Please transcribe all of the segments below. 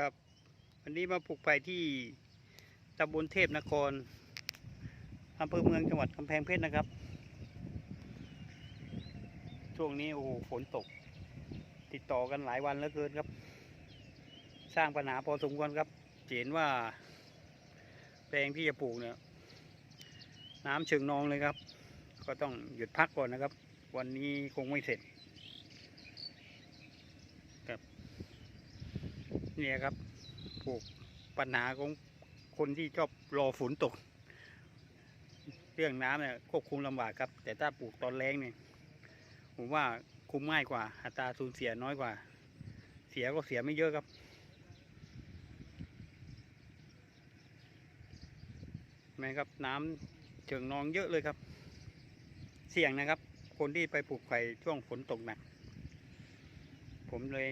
ครับ วันนี้มาปลูกไผ่ที่ตำบลเทพนครอำเภอเมืองจังหวัดกำแพงเพชรนะครับ ช่วงนี้โอ้โหฝนตก ติดต่อกันหลายวันแล้วเกินครับ สร้างปัญหาพอสมควรครับเห็นว่า แปลงที่จะปลูกเนี่ยน้ำเชิงนองเลยครับ ก็ต้องหยุดพักก่อนนะครับ วันนี้คงไม่เสร็จ เนี่ยครับปลูกปัญหาของคนที่ชอบรอฝนตก เรื่องน้ำเนี่ยควบคุมลำบากครับ แต่ถ้าปลูกตอนแรงเนี่ยผมว่าคุ้มง่ายกว่า อัตราสูญเสียน้อยกว่า เสียก็เสียไม่เยอะครับเห็นไหมครับน้ำเชิงนองเยอะเลยครับ เสี่ยงนะครับ คนที่ไปปลูกไผ่ช่วงฝนตกหนักผมเลย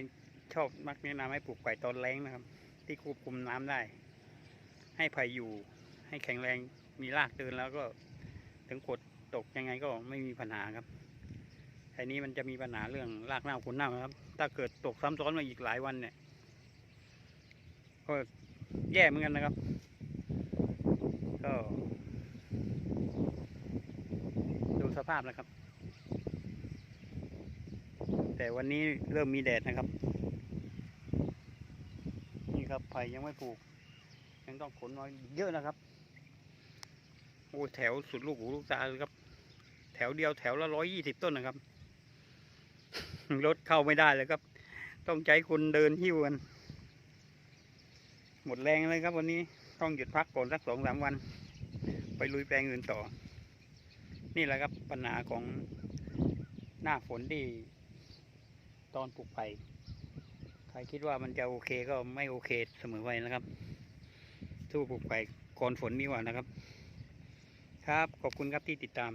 ชอบมักแนะนำให้ปลูกไผ่ตอนแรงนะครับ ที่ควบคุมน้ำได้ ให้ไผ่อยู่ ให้แข็งแรงมีรากเดินแล้วก็ถึงฝนตกยังไงก็ไม่มีปัญหาครับไอ้นี้มันจะมีปัญหาเรื่องรากเน่าโคนเน่าครับ ถ้าเกิดตกซ้ำซ้อนมาอีกหลายวันเนี่ย ก็แย่เหมือนกันนะครับ ก็ดูสภาพนะครับ แต่วันนี้เริ่มมีแดดนะครับ ครับไผ่ยังไม่ปลูก ยังต้องขนน้อยเยอะนะครับ โอ้แถวสุดลูกหูลูกตาเลยครับ แถวเดียวแถวละร้อยยี่สิบต้นนะครับ รถเข้าไม่ได้เลยครับ ต้องใช้คนเดินหิ้วกัน หมดแรงเลยครับวันนี้ต้องหยุดพักก่อนสักสองสามวัน ไปลุยแปลงอื่นต่อ นี่แหละครับปัญหาของหน้าฝนที่ตอนปลูกไผ่ ใครคิดว่ามันจะโอเคก็ไม่โอเคเสมอไปนะครับสู้ปลูกไปก่อนฝนดีกว่านะครับ ครับขอบคุณครับที่ติดตาม